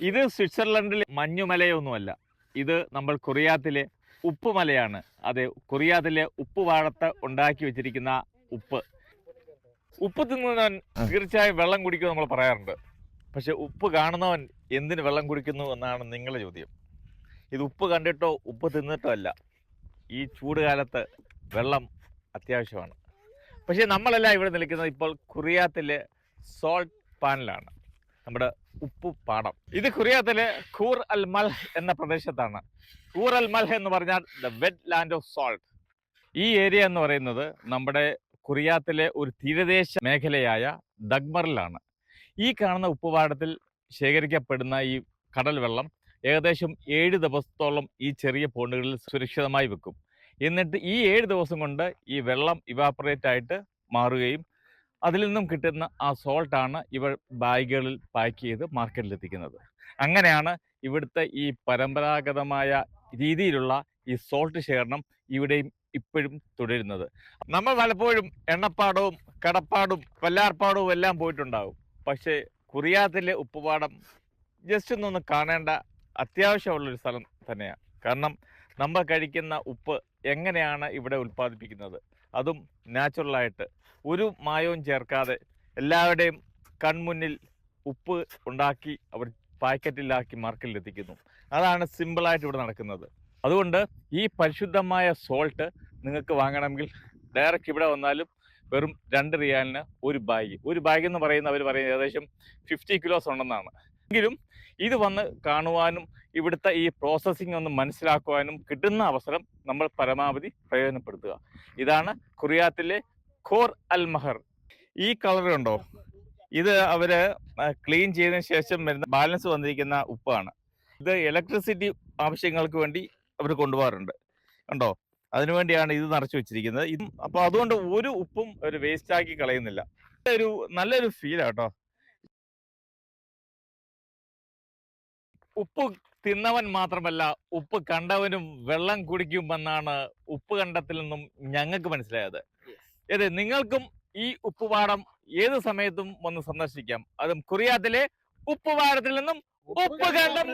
ഇത് സ്വിറ്റ്സർലൻഡിലെ മഞ്ഞുമലയൊന്നുമല്ല. ഇത് നമ്മൾ കുറിയാത്തിലെ ഉപ്പുമലയാണ്. അതെ കുറിയാത്തിലെ ഉപ്പുവാഴത്ത് ഉണ്ടാക്കി വെച്ചിരിക്കുന്ന ഉപ്പ്. ഉപ്പ് തിന്നുന്നവൻ തീർച്ചയായും വെള്ളം കുടിക്കും നമ്മൾ പറയാറുണ്ട്. പക്ഷെ ഉപ്പ് കാണുന്നവൻ എന്തിന് വെള്ളം കുടിക്കുന്നു എന്നാണ് നിങ്ങളുടെ ചോദ്യം. ഇത് ഉപ്പ് കണ്ടിട്ടോ ഉപ്പ് തിന്നിട്ടോ അല്ല. ഈ ചൂട് കാലത്ത് വെള്ളം അത്യാവശ്യമാണ്. പക്ഷേ നമ്മളെല്ലാം ഇവിടെ നിൽക്കുന്നത് ഇപ്പോൾ കുറിയാത്തിലെ സോൾട്ട് പാനിലാണ്. നമ്മുടെ ഉപ്പു പാടം. ഇത് കുറിയാത്തിലെ ഖൂർ അൽ മൽഹ് എന്ന പ്രദേശത്താണ്. ഖൂർ അൽ മൽഹ് എന്ന് പറഞ്ഞാൽ the wet land of salt ഈ ഏരിയ എന്ന് പറയുന്നത് നമ്മുടെ കുറിയാത്തിലെ ഒരു തീരദേശ മേഖലയായ ദഗ്മറിലാണ് ഈ കാണുന്ന ഉപ്പുപാടത്തിൽ ശേഖരിക്കപ്പെടുന്ന ഈ കടൽ വെള്ളം ഏകദേശം ഏഴ് ദിവസത്തോളം ഈ ചെറിയ പോണ്ടുകളിൽ സുരക്ഷിതമായി വെക്കും. എന്നിട്ട് ഈ ഏഴ് ദിവസം കൊണ്ട് ഈ വെള്ളം ഇവാപ്പറേറ്റ് ആയിട്ട് മാറുകയും അതിൽ നിന്നും കിട്ടുന്ന ആ സോൾട്ടാണ് ഇവർ ബാഗുകളിൽ പാക്ക് ചെയ്ത് മാർക്കറ്റിൽ എത്തിക്കുന്നത്. അങ്ങനെയാണ് ഇവിടുത്തെ ഈ പരമ്പരാഗതമായ രീതിയിലുള്ള ഈ സോൾട്ട് ശേഖരണം ഇവിടെയും ഇപ്പോഴും തുടരുന്നത്. നമ്മൾ പലപ്പോഴും എണ്ണപ്പാടവും കടപ്പാടും വല്ലാർപ്പാടവും എല്ലാം പോയിട്ടുണ്ടാകും പക്ഷേ കുറിയാത്തിലെ ഉപ്പുപാടം ജസ്റ്റ് ഒന്നൊന്ന് കാണേണ്ട അത്യാവശ്യമുള്ളൊരു സ്ഥലം തന്നെയാണ്. കാരണം നമ്മൾ കഴിക്കുന്ന ഉപ്പ് എങ്ങനെയാണ് ഇവിടെ ഉൽപ്പാദിപ്പിക്കുന്നത്? അതും നാച്ചുറലായിട്ട് ഒരു മായവും ചേർക്കാതെ എല്ലാവരുടെയും കൺമുന്നിൽ ഉപ്പ് ഉണ്ടാക്കി അവർ പാക്കറ്റിലാക്കി മാർക്കറ്റിലെത്തിക്കുന്നു അതാണ് സിമ്പിളായിട്ട് ഇവിടെ നടക്കുന്നത്. അതുകൊണ്ട് ഈ പരിശുദ്ധമായ സോൾട്ട് നിങ്ങൾക്ക് വാങ്ങണമെങ്കിൽ ഡയറക്റ്റ് ഇവിടെ വന്നാലും വെറും രണ്ട് റിയാലിന് ഒരു ബാഗ്. ഒരു ബാഗ് എന്ന് പറയുന്ന അവർ പറയുന്നത് ഏകദേശം ഫിഫ്റ്റി കിലോസ് ഉണ്ടെന്നാണ്. എങ്കിലും ഇത് വന്ന് കാണുവാനും ഇവിടുത്തെ ഈ പ്രോസസ്സിംഗ് ഒന്ന് മനസ്സിലാക്കുവാനും കിട്ടുന്ന അവസരം നമ്മൾ പരമാവധി പ്രയോജനപ്പെടുത്തുക. ഇതാണ് കുറിയാത്തിലെ ഖോർ അൽ മഹർ. ഈ കളർ ഇത് അവർ ക്ലീൻ ചെയ്തതിന് ശേഷം വരുന്ന ബാലൻസ് വന്നിരിക്കുന്ന ഉപ്പാണ്. ഇത് ഇലക്ട്രിസിറ്റി ആവശ്യങ്ങൾക്ക് വേണ്ടി അവർ കൊണ്ടുപോകാറുണ്ട്. കണ്ടോ? അതിനുവേണ്ടിയാണ് ഇത് നിറച്ചു വെച്ചിരിക്കുന്നത്. ഇത് അപ്പൊ അതുകൊണ്ട് ഒരു ഉപ്പും ഒരു വേസ്റ്റ് ആക്കി കളയുന്നില്ല. ഒരു നല്ലൊരു ഫീലാ ഉപ്പ് തിന്നവൻ മാത്രമല്ല ഉപ്പ് കണ്ടവനും വെള്ളം കുടിക്കുമെന്നാണ് ഉപ്പ് കണ്ടത്തിൽ നിന്നും ഞങ്ങൾക്ക് മനസ്സിലായത്. അതെ നിങ്ങൾക്കും ഈ ഉപ്പുപാടം ഏത് സമയത്തും വന്ന് സന്ദർശിക്കാം. അതും കുറിയാത്തിലെ ഉപ്പുപാടത്തിൽ നിന്നും ഉപ്പ് കണ്ടം.